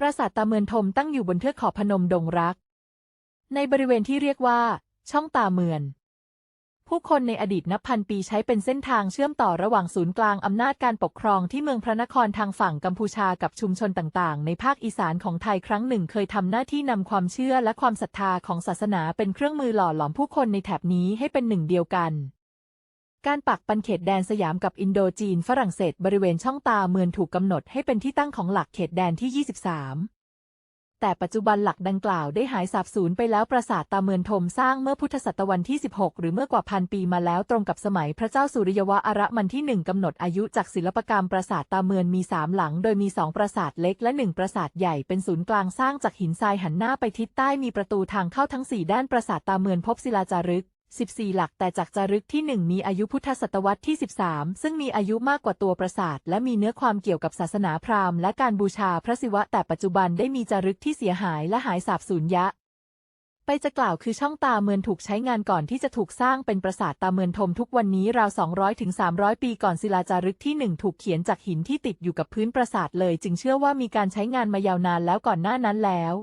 ปราสาทตาเมือนทมตั้งอยู่บนเทือกเขาพนมดงรัก ในบริเวณที่เรียกว่า ช่องตาเมือน ผู้คนในอดีตนับพันปีใช้เป็นเส้นทางเชื่อมต่อระหว่างศูนย์กลางอำนาจการปกครองที่เมืองพระนครทางฝั่งกัมพูชากับชุมชนต่างๆ ในภาคอีสานของไทยครั้งหนึ่งเคยทำหน้าที่นำความเชื่อและความศรัทธาของศาสนาเป็นเครื่องมือหล่อหลอมผู้คนในแถบนี้ให้เป็นหนึ่งเดียวกัน การปักปันเขตแดนสยามกับอินโดจีนฝรั่งเศสบริเวณช่องตาเมือนถูกกำหนดให้เป็นที่ตั้งของหลักเขตแดนที่ 23 แต่ปัจจุบันหลักดังกล่าวได้หายสาบสูญไปแล้วปราสาทตาเมือนทมสร้างเมื่อพุทธศตวรรษที่ 16 หรือเมื่อกว่าพันปีมาแล้วตรงกับสมัยพระเจ้าสุริยวะอระมันที่หนึ่งกำหนดอายุจากศิลปกรรมปราสาทตาเมือนมีสามหลัง โดยมีสองปราสาทเล็กและหนึ่งปราสาทใหญ่เป็นศูนย์กลางสร้างจากหินทรายหันหน้าไปทิศใต้มีประตูทางเข้าทั้งสี่ด้านปราสาทตาเมือนพบศิลาจารึก 14 หลักแต่จากจารึกที่ 1 มีอายุพุทธศตวรรษที่ 13 ซึ่งมีอายุมากกว่าตัวปราสาท และมีเนื้อความเกี่ยวกับศาสนาพราหมณ์และการบูชาพระศิวะ แต่ปัจจุบันได้มีจารึกที่เสียหายและหายสาบสูญยะ ไปจะกล่าวคือช่องตาเมือนถูกใช้งานก่อนที่จะถูกสร้างเป็นปราสาทตาเมือนทมทุกวันนี้ราว 200ถึง300 ปีก่อนศิลาจารึกที่ 1 ถูกเขียนจากหินที่ติดอยู่กับพื้นปราสาทเลย จึงเชื่อว่ามีการใช้งานมายาวนานแล้วก่อนหน้านั้นแล้ว